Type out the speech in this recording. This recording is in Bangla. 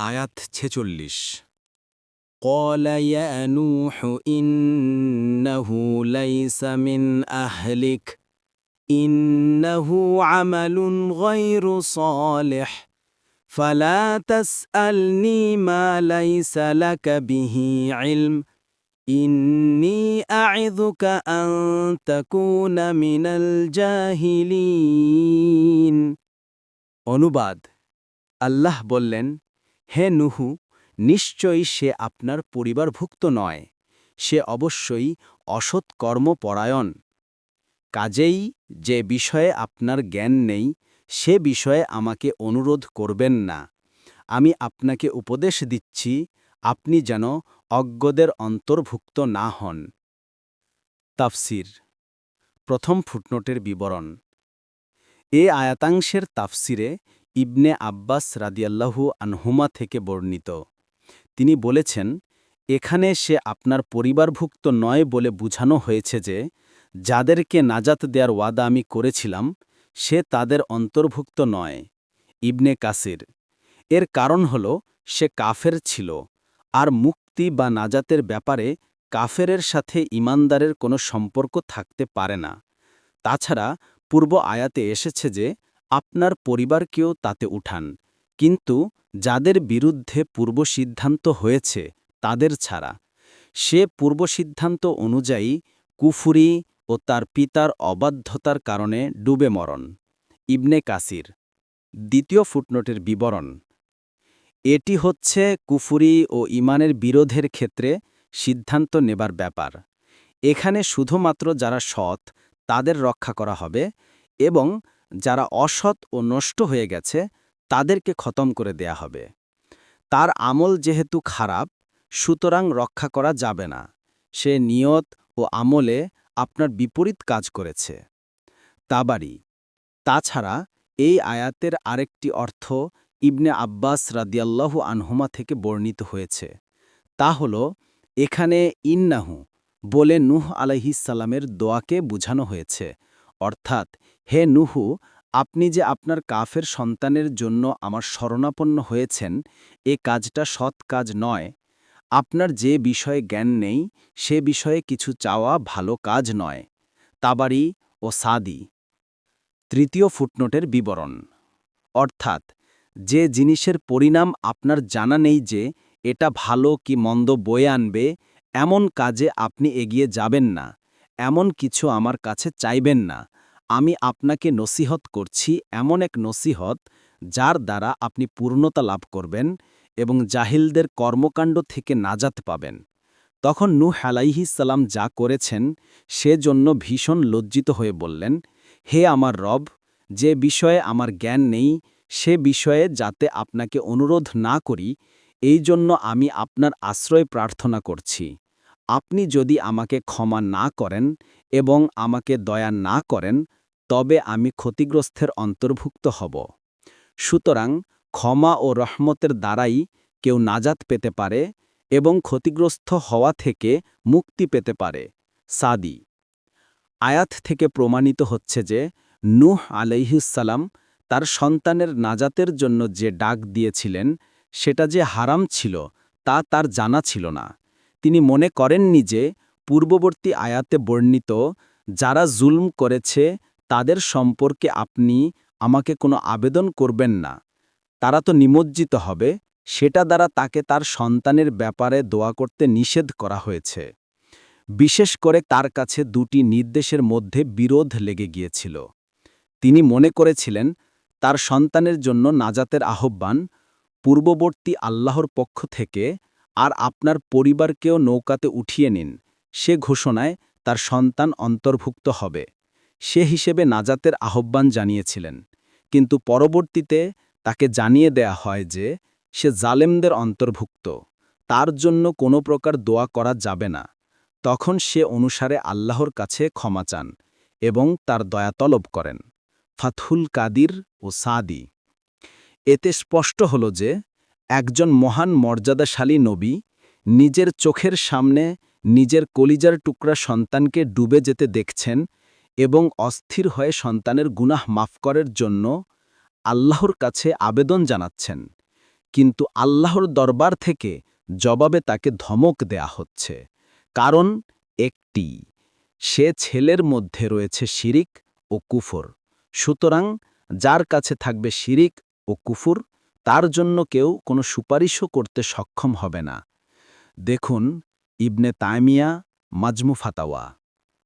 আয়াত ছেচল্লিশ قال يا نوح إنه ليس من أهلك إنه عمل غير صالح فلا تسألني ما ليس لك به علم إني أعظك أن تكون من الجاهلين অনুবাদ আল্লাহ বললেন হে নুহু, নিশ্চয়ই সে আপনার পরিবারভুক্ত নয়, সে অবশ্যই অসৎ কর্মপরায়ণ কাজেই যে বিষয়ে আপনার জ্ঞান নেই, সে বিষয়ে আমাকে অনুরোধ করবেন না। আমি আপনাকে উপদেশ দিচ্ছি, আপনি যেন অজ্ঞদের অন্তর্ভুক্ত না হন। তাফসির, প্রথম ফুটনোটের বিবরণ। এ আয়াতাংশের তাফসিরে ইবনে আব্বাস রাদিয়াল্লাহু আনহুমা থেকে বর্ণিত। তিনি বলেছেন, এখানে সে আপনার পরিবারভুক্ত নয় বলে বুঝানো হয়েছে যে, যাদেরকে নাজাত দেওয়ার ওয়াদা আমি করেছিলাম, সে তাদের অন্তর্ভুক্ত নয়। ইবনে কাসির। এর কারণ হল, সে কাফের ছিল, আর মুক্তি বা নাজাতের ব্যাপারে কাফেরের সাথে ইমানদারের কোনো সম্পর্ক থাকতে পারে না। তাছাড়া, পূর্ব আয়াতে এসেছে যে আপনার পরিবারকেও তাতে উঠান। কিন্তু যাদের বিরুদ্ধে পূর্বসিদ্ধান্ত হয়েছে, তাদের ছাড়া। সে পূর্বসিদ্ধান্ত অনুযায়ী কুফুরি ও তার পিতার অবাধ্যতার কারণে ডুবে মরণ। ইবনে কাসির। দ্বিতীয় ফুটনোটের বিবরণ। এটি হচ্ছে কুফুরি ও ইমানের বিরোধের ক্ষেত্রে সিদ্ধান্ত নেবার ব্যাপার। এখানে শুধুমাত্র যারা সৎ, তাদের রক্ষা করা হবে এবং যারা অসৎ ও নষ্ট হয়ে গেছে, তাদেরকে খতম করে দেয়া হবে। তার আমল যেহেতু খারাপ, সুতরাং রক্ষা করা যাবে না। সে নিয়ত ও আমলে আপনার বিপরীত কাজ করেছে। তাবারি। তাছাড়া, এই আয়াতের আরেকটি অর্থ ইবনে আব্বাস রাদিয়াল্লাহু আনহুমা থেকে বর্ণিত হয়েছে। তা হল, এখানে ইন্নাহু বলে নুহ আলাইহিসাল্লামের দোয়াকে বুঝানো হয়েছে। অর্থাৎ, হে নুহু, আপনি যে আপনার কাফের সন্তানের জন্য আমার শরণাপন্ন হয়েছেন, এ কাজটা সৎ কাজ নয়। আপনার যে বিষয়ে জ্ঞান নেই, সে বিষয়ে কিছু চাওয়া ভালো কাজ নয়। তাবারি ও সাদি। তৃতীয় ফুটনোটের বিবরণ। অর্থাৎ, যে জিনিসের পরিণাম আপনার জানা নেই যে এটা ভালো কি মন্দ বয়ে আনবে, এমন কাজে আপনি এগিয়ে যাবেন না। এমন কিছু আমার কাছে চাইবেন না। আমি আপনাকে নসিহত করছি এমন এক নসিহত যার দ্বারা আপনি পূর্ণতা লাভ করবেন এবং জাহিলদের কর্মকাণ্ড থেকে নাজাত পাবেন। তখন নূহ সালাম যা করেছেন সেজন্য ভীষণ লজ্জিত হয়ে বললেন, হে আমার রব, যে বিষয়ে আমার জ্ঞান নেই, সে বিষয়ে যাতে আপনাকে অনুরোধ না করি, এই জন্য আমি আপনার আশ্রয় প্রার্থনা করছি। আপনি যদি আমাকে ক্ষমা না করেন এবং আমাকে দয়া না করেন, তবে আমি ক্ষতিগ্রস্তের অন্তর্ভুক্ত হব। সুতরাং ক্ষমা ও রহমতের দ্বারাই কেউ নাজাত পেতে পারে এবং ক্ষতিগ্রস্ত হওয়া থেকে মুক্তি পেতে পারে। সাদি। আয়াত থেকে প্রমাণিত হচ্ছে যে নূহ আলাইহুসালাম তার সন্তানের নাজাতের জন্য যে ডাক দিয়েছিলেন, সেটা যে হারাম ছিল তা তার জানা ছিল না। তিনি মনে করেননি যে পূর্ববর্তী আয়াতে বর্ণিত যারা জুলম করেছে তাদের সম্পর্কে আপনি আমাকে কোনো আবেদন করবেন না। তারা তো নিমজ্জিত হবে, সেটা দ্বারা তাকে তার সন্তানের ব্যাপারে দোয়া করতে নিষেধ করা হয়েছে। বিশেষ করে তার কাছে দুটি নির্দেশের মধ্যে বিরোধ লেগে গিয়েছিল। তিনি মনে করেছিলেন, তার সন্তানের জন্য নাজাতের আহ্বান পূর্ববর্তী আল্লাহর পক্ষ থেকে আর আপনার পরিবারকেও নৌকাতে উঠিয়ে নিন। সে ঘোষণায় তার সন্তান অন্তর্ভুক্ত হবে। সে হিসেবে নাজাতের আহ্বান জানিয়েছিলেন। কিন্তু পরবর্তীতে তাকে জানিয়ে দেয়া হয় যে, সে জালেমদের অন্তর্ভুক্ত। তার জন্য কোনো প্রকার দোয়া করা যাবে না। তখন সে অনুসারে আল্লাহর কাছে ক্ষমা চান এবং তার দয়া তলব করেন। ফাথুল কাদির ও সাদি। এতে স্পষ্ট হল যে একজন মহান মর্যাদাশালী নবী নিজের চোখের সামনে নিজের কলিজার টুকরা সন্তানকে ডুবে যেতে দেখছেন এবং অস্থির হয়ে সন্তানের গুনাহ মাফ করার জন্য আল্লাহর কাছে আবেদন জানাচ্ছেন। কিন্তু আল্লাহর দরবার থেকে জবাবে তাকে ধমক দেয়া হচ্ছে। কারণ একটি, সে ছেলের মধ্যে রয়েছে শিরিক ও কুফর। সুতরাং যার কাছে থাকবে শিরিক ও কুফুর তার জন্য কেউ কোনো সুপারিশও করতে সক্ষম হবে না। দেখুন ইবনে তাইমিয়া মাজমু ফাতাওয়া।